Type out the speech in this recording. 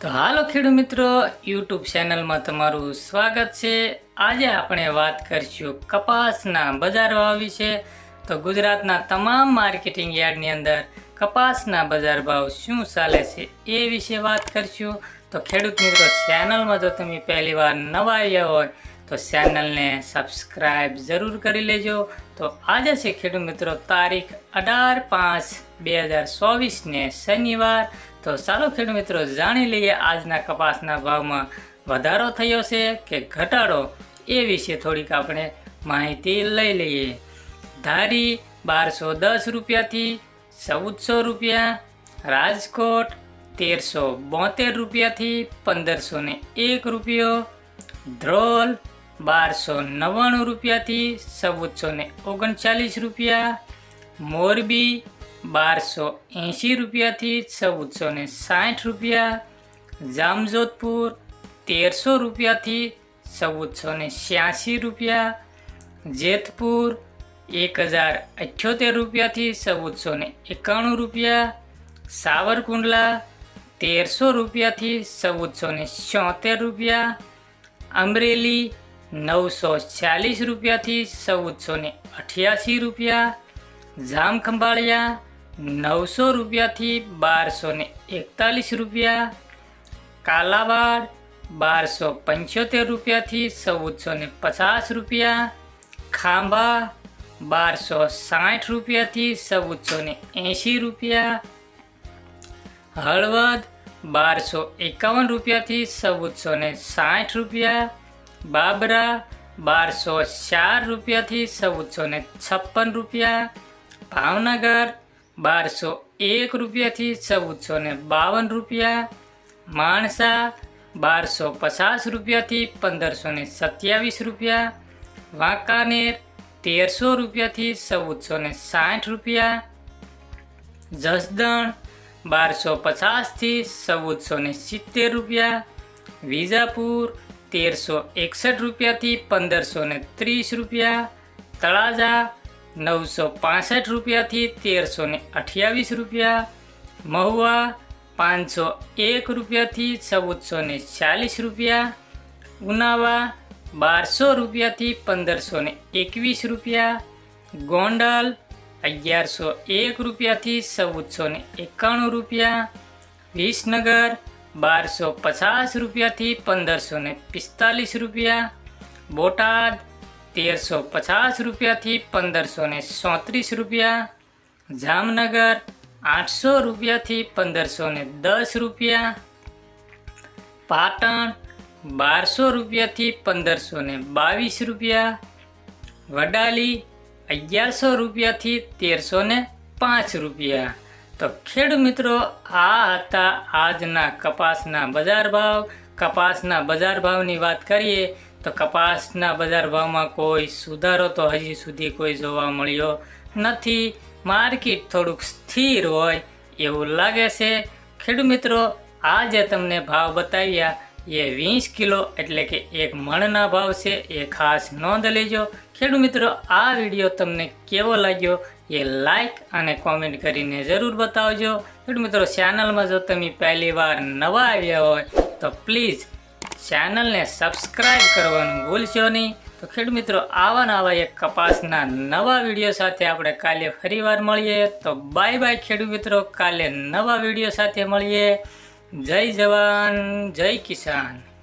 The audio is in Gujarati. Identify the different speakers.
Speaker 1: તો હાલો ખેડૂત મિત્રો યુટ્યુબ ચેનલમાં તમારું સ્વાગત છે. આજે આપણે વાત કરીશું કપાસના બજાર ભાવ વિશે. તો ગુજરાતના તમામ માર્કેટિંગ યાર્ડની અંદર કપાસના બજાર ભાવ શું ચાલે છે એ વિશે વાત કરીશું. તો ખેડૂત મિત્રો ચેનલમાં જો તમે પહેલી વાર નવા આવ્યા હોય તો ચેનલને સબસ્ક્રાઈબ જરૂર કરી લેજો. તો આજે છે ખેડૂત મિત્રો તારીખ અઢાર પાંચ બે હજાર ચોવીસને શનિવાર. તો ચાલો ખેડૂત મિત્રો જાણી લઈએ આજના કપાસના ભાવમાં વધારો થયો છે કે ઘટાડો એ વિશે થોડીક આપણે માહિતી લઈ લઈએ. ધારી બારસો દસ રૂપિયાથી ચૌદસો રૂપિયા, રાજકોટ તેરસો બોતેર રૂપિયાથી પંદરસો ને એક રૂપિયો, ધ્રોલ બારસો નવ્વાણું રૂપિયાથી ચૌદસો ને ઓગણચાલીસ રૂપિયા. મોરબી બારસો એંશી રૂપિયાથી ચૌદસો ને સાઠ રૂપિયા. જામજોધપુર તેરસો રૂપિયાથી ચૌદસો ને છ્યાસી રૂપિયા. જેતપુર એક હજાર અઠ્યોતેર રૂપિયાથી ચૌદસો ને એકાણું રૂપિયા. સાવરકુંડલા તેરસો રૂપિયાથી ચૌદસો ને રૂપિયા. અમરેલી નવસો ચાલીસ રૂપિયાથી ચૌદસો ને અઠ્યાસી રૂપિયા જામખંભાળિયા નવસો રૂપિયાથી બારસો ને એકતાલીસ રૂપિયા, કાલાવાડ બારસો પંચોતેર રૂપિયાથી ચૌદસો ને પચાસ રૂપિયા, ખાંભા બારસો સાઠ રૂપિયાથી ચૌદસો ને એંશી રૂપિયા, હળવદ બારસો એકાવન રૂપિયાથી ચૌદસો ને સાઠ રૂપિયા બાબરા બારસો ચાર રૂપિયાથી ચૌદસો ને છપ્પન રૂપિયા. ભાવનગર બારસો એક રૂપિયાથી ચૌદસો ને બાવન રૂપિયા. માણસા બારસો પચાસ રૂપિયાથી પંદરસો ને સત્યાવીસ રૂપિયા. વાંકાનેર તેરસો રૂપિયાથી ચૌદસો ને સાઠ રૂપિયા. જસદણ બારસો પચાસથી ચૌદસો ને સિત્તેર રૂપિયા. વિજાપુર તેરસો એકસઠ રૂપિયાથી પંદરસો ને ત્રીસ રૂપિયા, તળાજા નવસો પાસઠ રૂપિયાથી તેરસો ને અઠ્યાવીસ રૂપિયા, મહુવા પાંચસો એક રૂપિયાથી ચૌદસો ને ચાલીસ રૂપિયા, ઉનાવા બારસો રૂપિયાથી પંદરસો ને એકવીસ રૂપિયા, ગોંડલ અગિયારસો એક રૂપિયાથી ચૌદસો ને એકાણું રૂપિયા, વિસનગર બારસો પચાસ રૂપિયાથી પંદરસો ને પિસ્તાલીસ રૂપિયા. બોટાદ તેરસો પચાસ રૂપિયાથી પંદરસો ને સોત્રીસ રૂપિયા. જામનગર આઠસો રૂપિયાથી પંદરસો ને દસ રૂપિયા. પાટણ બારસો રૂપિયાથી પંદરસો ને બાવીસ રૂપિયા. વડાલી અગિયારસો રૂપિયાથી તેરસો ને પાંચ રૂપિયા. તો ખેડૂત મિત્રો, આ હતા આજના કપાસના બજાર ભાવ. કપાસના બજાર ભાવની વાત કરીએ, તો કપાસના બજાર ભાવમાં કોઈ સુધારો તો હજી સુધી કોઈ જોવા મળ્યો નથી. માર્કેટ થોડુંક સ્થિર હોય એવું લાગે છે. ખેડૂત મિત્રો, આજે તમને ભાવ બતાવ્યા, એ વીસ કિલો એટલે કે એક મણના ભાવ છે, એ ખાસ નોંધ લેજો. ખેડૂત મિત્રો, આ વીડિયો તમને કેવો લાગ્યો? એ લાઈક અને કોમેન્ટ કરીને જરૂર બતાવજો. મિત્રો ચેનલમાં જો તમે પહેલી વાર નવા આવ્યા હોય, તો પ્લીઝ ચેનલને સબસ્ક્રાઈબ કરવાનું ભૂલશો નહીં. તો ખેડ મિત્રો, આવા નવા એક કપાસના નવા વીડિયો સાથે આપણે કાલે ફરીવાર મળીએ. તો બાય બાય ખેડૂત મિત્રો, કાલે નવા વીડિયો સાથે મળીએ. જય જવાન, જય કિસાન.